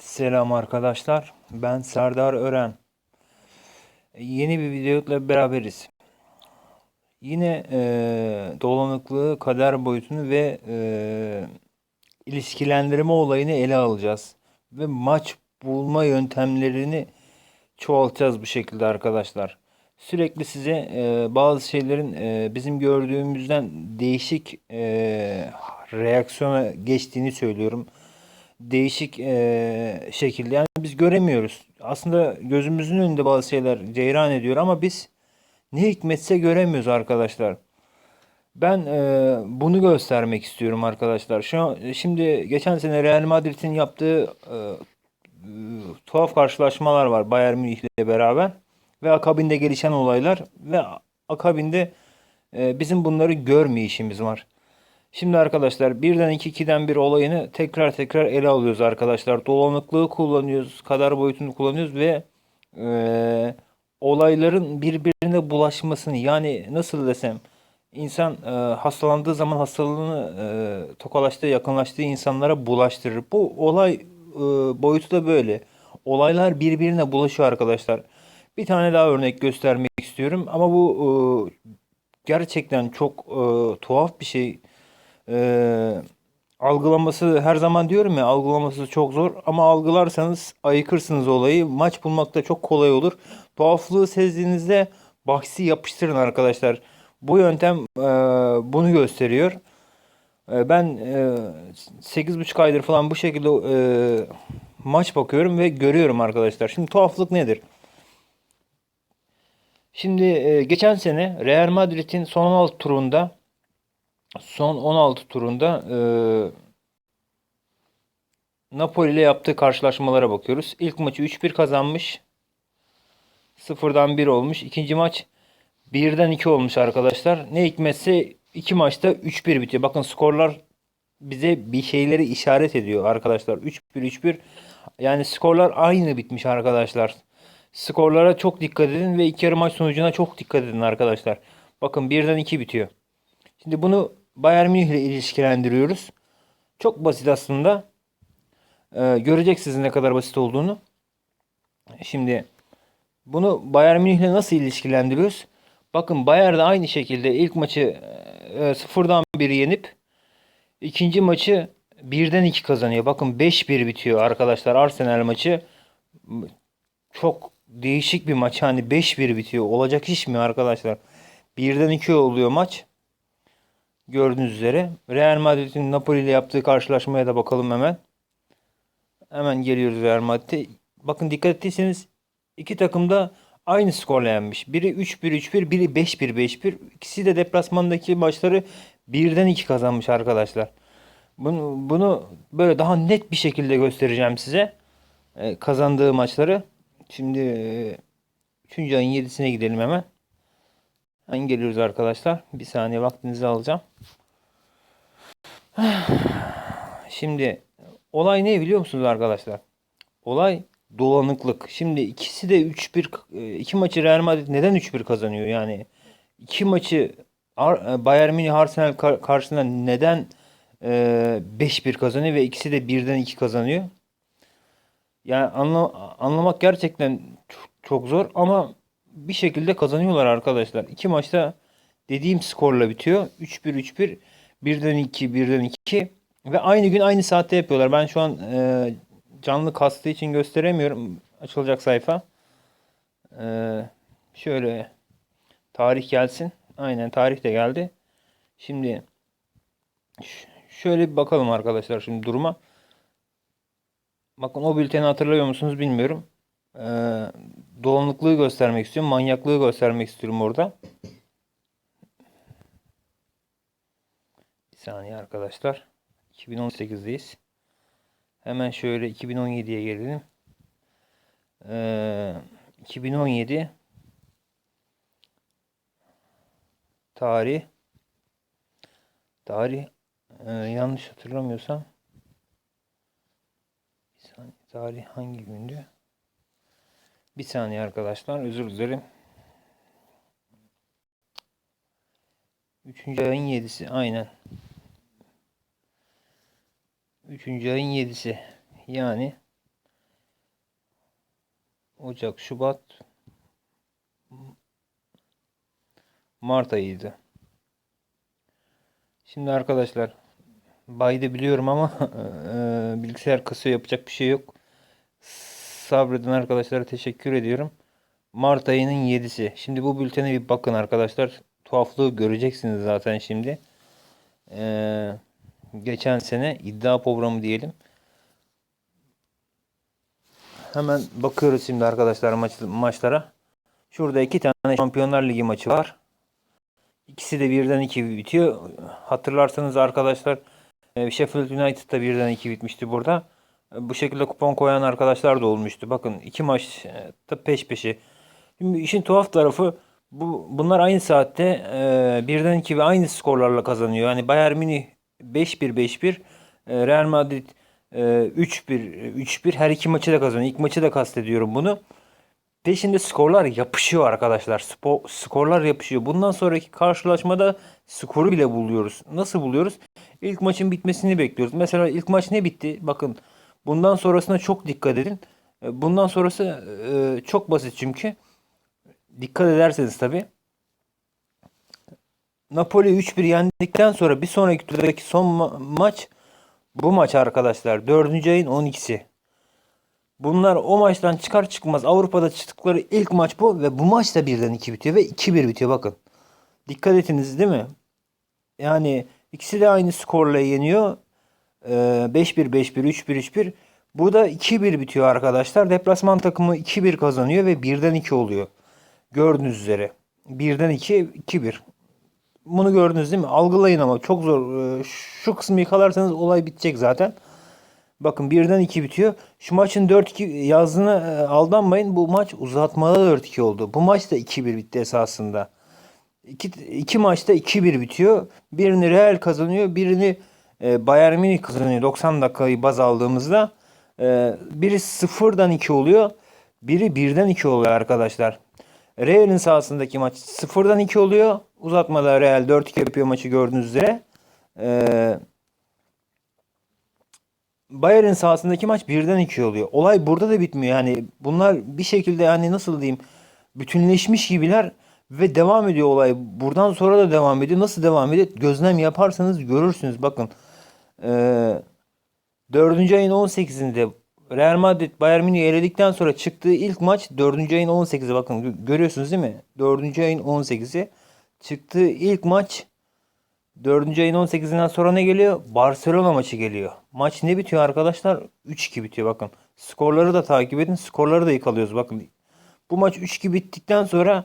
Selam arkadaşlar. Ben Serdar Ören. Yeni bir videoyla beraberiz. Yine eee dolanıklığı, kader boyutunu ve eee, ilişkilendirme olayını ele alacağız. Ve maç bulma yöntemlerini çoğaltacağız bu şekilde arkadaşlar. Sürekli size eee, bazı şeylerin eee, bizim gördüğümüzden değişik eee, reaksiyona geçtiğini söylüyorum değişik eee, şekilde. Yani biz göremiyoruz. Aslında gözümüzün önünde bazı şeyler ceyran ediyor ama biz ne hikmetse göremiyoruz arkadaşlar. Ben eee, bunu göstermek istiyorum arkadaşlar. Şu an, şimdi geçen sene Real Madrid'in yaptığı eee, tuhaf karşılaşmalar var Bayern Münih ile beraber ve akabinde gelişen olaylar ve akabinde eee, bizim bunları görmeyişimiz var. Şimdi arkadaşlar birden iki ikiden bir olayını tekrar tekrar ele alıyoruz arkadaşlar. Dolanıklığı kullanıyoruz, kadar boyutunu kullanıyoruz ve eee, olayların birbirine bulaşmasını yani nasıl desem insan eee, hastalandığı zaman hastalığını eee tokalaştığı, yakınlaştığı insanlara bulaştırır. Bu olay eee, boyutu da böyle. Olaylar birbirine bulaşıyor arkadaşlar. Bir tane daha örnek göstermek istiyorum ama bu eee, gerçekten çok eee, tuhaf bir şey. Eee, algılaması her zaman diyorum ya algılaması çok zor ama algılarsanız ayıkırsınız olayı. Maç bulmak da çok kolay olur. Tuhaflığı sezdiğinizde bahsi yapıştırın arkadaşlar. Bu yöntem eee, bunu gösteriyor. Eee, ben eee 8,5 aydır falan bu şekilde eee, maç bakıyorum ve görüyorum arkadaşlar. Şimdi tuhaflık nedir? Şimdi eee, geçen sene Real Madrid'in son 16 turunda son 16 turunda eee Napoli ile yaptığı karşılaşmalara bakıyoruz. İlk maçı 3-1 kazanmış. 0'dan 1 olmuş. İkinci maç 1'den 2 olmuş arkadaşlar. Ne hikmetse iki maçta 3-1 bitiyor. Bakın skorlar bize bir şeyleri işaret ediyor arkadaşlar. 3-1 3-1 yani skorlar aynı bitmiş arkadaşlar. Skorlara çok dikkat edin ve iki yarı maç sonucuna çok dikkat edin arkadaşlar. Bakın 1'den 2 bitiyor. Şimdi bunu Bayern Münih ile ilişkilendiriyoruz. Çok basit aslında. Ee, göreceksiniz ne kadar basit olduğunu. Şimdi bunu Bayern Münih ile nasıl ilişkilendiriyoruz? Bakın Bayern de aynı şekilde ilk maçı e, sıfırdan 1 yenip ikinci maçı birden 2 kazanıyor. Bakın 5-1 bitiyor arkadaşlar Arsenal maçı. Çok değişik bir maç. Hani 5-1 bitiyor. Olacak iş mi arkadaşlar? Birden 2 oluyor maç. Gördüğünüz üzere. Real Madrid'in Napoli ile yaptığı karşılaşmaya da bakalım hemen. Hemen geliyoruz Real Madrid'e. Bakın dikkat ettiyseniz iki takım da aynı skorla yenmiş. Biri 3-1 3-1, biri 5-1 5-1. İkisi de deplasmandaki maçları birden 2 kazanmış arkadaşlar. Bunu, bunu böyle daha net bir şekilde göstereceğim size. Ee, kazandığı maçları. Şimdi e, 3. ayın 7'sine gidelim hemen. Hemen geliyoruz arkadaşlar. Bir saniye vaktinizi alacağım. Şimdi olay ne biliyor musunuz arkadaşlar? Olay dolanıklık. Şimdi ikisi de 3-1 e, iki maçı Real Madrid neden 3-1 kazanıyor? Yani iki maçı e, Bayern Münih Arsenal kar- karşısında neden e, 5-1 kazanıyor ve ikisi de birden 2 kazanıyor? Yani anla- anlamak gerçekten çok, çok zor ama bir şekilde kazanıyorlar arkadaşlar. İki maçta dediğim skorla bitiyor. 3-1 3-1 birden 2 birden 2 ve aynı gün aynı saatte yapıyorlar. Ben şu an e, canlı kastığı için gösteremiyorum. Açılacak sayfa. E, şöyle tarih gelsin. Aynen tarih de geldi. Şimdi şöyle bir bakalım arkadaşlar şimdi duruma. Bakın o bülteni hatırlıyor musunuz bilmiyorum. Ee, dolanıklığı göstermek istiyorum. Manyaklığı göstermek istiyorum orada. Bir saniye arkadaşlar. 2018'deyiz. Hemen şöyle 2017'ye gelelim. Ee, 2017 tarih tarih e, yanlış hatırlamıyorsam bir saniye tarih hangi gündü? Bir saniye arkadaşlar özür dilerim. Üçüncü ayın yedisi aynen. Üçüncü ayın yedisi yani Ocak, Şubat, Mart ayıydı. Şimdi arkadaşlar baydı biliyorum ama bilgisayar kasıyor yapacak bir şey yok. Sabreden arkadaşlara teşekkür ediyorum. Mart ayının 7'si. Şimdi bu bültene bir bakın arkadaşlar. Tuhaflığı göreceksiniz zaten şimdi. Eee, geçen sene iddia programı diyelim. Hemen bakıyoruz şimdi arkadaşlar maç, maçlara. Şurada iki tane Şampiyonlar Ligi maçı var. İkisi de birden iki bitiyor. Hatırlarsanız arkadaşlar e, Sheffield United'da birden iki bitmişti burada. Bu şekilde kupon koyan arkadaşlar da olmuştu. Bakın iki maç e, peş peşe. Şimdi işin tuhaf tarafı bu bunlar aynı saatte e, birden iki ve aynı skorlarla kazanıyor. Yani Bayern Münih 5-1 5-1 e, Real Madrid e, 3-1 3-1 her iki maçı da kazanıyor. İlk maçı da kastediyorum bunu. Peşinde skorlar yapışıyor arkadaşlar. Spo, skorlar yapışıyor. Bundan sonraki karşılaşmada skoru bile buluyoruz. Nasıl buluyoruz? İlk maçın bitmesini bekliyoruz. Mesela ilk maç ne bitti? Bakın bundan sonrasına çok dikkat edin. E, Bundan sonrası e, çok basit çünkü. Dikkat ederseniz tabii. Napoli 3-1 yendikten sonra bir sonraki turdaki son ma- maç bu maç arkadaşlar. 4. ayın 12'si. Bunlar o maçtan çıkar çıkmaz Avrupa'da çıktıkları ilk maç bu ve bu maç da birden 2 bitiyor ve 2-1 bitiyor bakın. Dikkat ettiniz değil mi? Yani ikisi de aynı skorla yeniyor. Ee, 5-1 5-1 3-1 3-1. Bu da 2-1 bitiyor arkadaşlar. Deplasman takımı 2-1 kazanıyor ve birden 2 oluyor. Gördüğünüz üzere. Birden 2 2-1. Bunu gördünüz değil mi? Algılayın ama çok zor. Ee, Şu kısmı yakalarsanız olay bitecek zaten. Bakın birden 2 bitiyor. Şu maçın 4-2 yazdığına e, aldanmayın. Bu maç uzatmada 4-2 oldu. Bu maç da 2-1 bitti esasında. İki, iki maçta 2-1 bitiyor. Birini Real kazanıyor. Birini e, Bayern Münih kazanıyor. 90 dakikayı baz aldığımızda. E, biri 0'dan 2 oluyor. Biri 1'den 2 oluyor arkadaşlar. Real'in sahasındaki maç 0'dan 2 oluyor. Uzatmada Real 4-2 yapıyor maçı gördüğünüz üzere. Eee Bayern'in sahasındaki maç birden 2 oluyor. Olay burada da bitmiyor. Yani bunlar bir şekilde yani nasıl diyeyim bütünleşmiş gibiler ve devam ediyor olay. Buradan sonra da devam ediyor. Nasıl devam ediyor? Gözlem yaparsanız görürsünüz. Bakın. Ee, 4. ayın 18'inde Real Madrid Bayern Münih'i eledikten sonra çıktığı ilk maç 4. ayın 18'i. Bakın gö- görüyorsunuz değil mi? 4. ayın 18'i. Çıktığı ilk maç 4. ayın 18'inden sonra ne geliyor? Barcelona maçı geliyor. Maç ne bitiyor arkadaşlar? 3-2 bitiyor bakın. Skorları da takip edin. Skorları da yıkalıyoruz bakın. Bu maç 3-2 bittikten sonra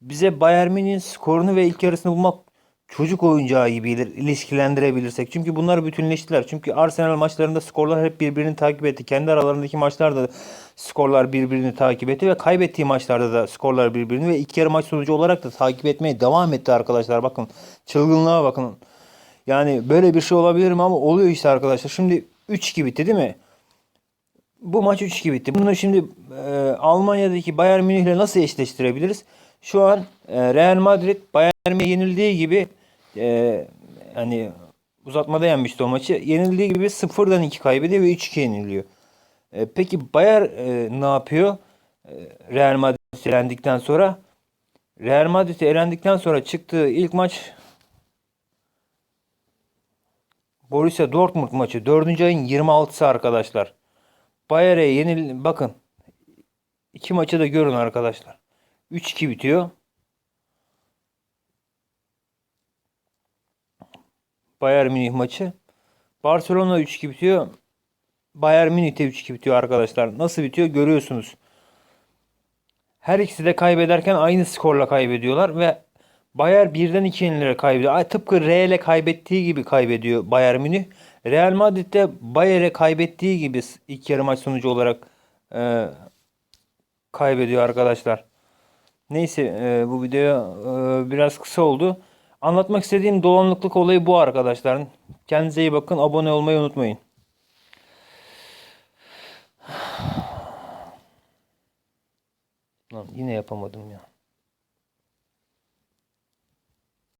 bize Bayern Münih'in skorunu ve ilk yarısını bulmak çocuk oyuncağı gibi ilir- ilişkilendirebilirsek. Çünkü bunlar bütünleştiler. Çünkü Arsenal maçlarında skorlar hep birbirini takip etti. Kendi aralarındaki maçlarda skorlar birbirini takip etti ve kaybettiği maçlarda da skorlar birbirini ve ilk yarı maç sonucu olarak da takip etmeye devam etti arkadaşlar. Bakın çılgınlığa bakın. Yani böyle bir şey olabilir mi ama oluyor işte arkadaşlar. Şimdi 3-2 bitti değil mi? Bu maç 3-2 bitti. Bunu şimdi e, Almanya'daki Bayern Münih ile nasıl eşleştirebiliriz? Şu an e, Real Madrid Bayern Münih yenildiği gibi e, hani uzatmada yenmişti o maçı. Yenildiği gibi 0'dan 2 kaybediyor ve 3-2 yeniliyor. E, peki Bayern e, ne yapıyor? E, Real Madrid elendikten sonra Real Madrid elendikten sonra çıktığı ilk maç Borussia Dortmund maçı 4. ayın 26'sı arkadaşlar. Bayern'e yenil bakın. iki maçı da görün arkadaşlar. 3-2 bitiyor. Bayern Münih maçı. Barcelona 3-2 bitiyor. Bayern Münih'te 3-2 bitiyor arkadaşlar. Nasıl bitiyor görüyorsunuz. Her ikisi de kaybederken aynı skorla kaybediyorlar ve Bayern birden 2 yenilerek kaybediyor. Ay, tıpkı Real'e kaybettiği gibi kaybediyor Bayern Münih. Real Madrid de Bayern'e kaybettiği gibi ilk yarı maç sonucu olarak e, kaybediyor arkadaşlar. Neyse e, bu video e, biraz kısa oldu. Anlatmak istediğim dolanıklık olayı bu arkadaşlar. Kendinize iyi bakın. Abone olmayı unutmayın. Lan yine yapamadım ya.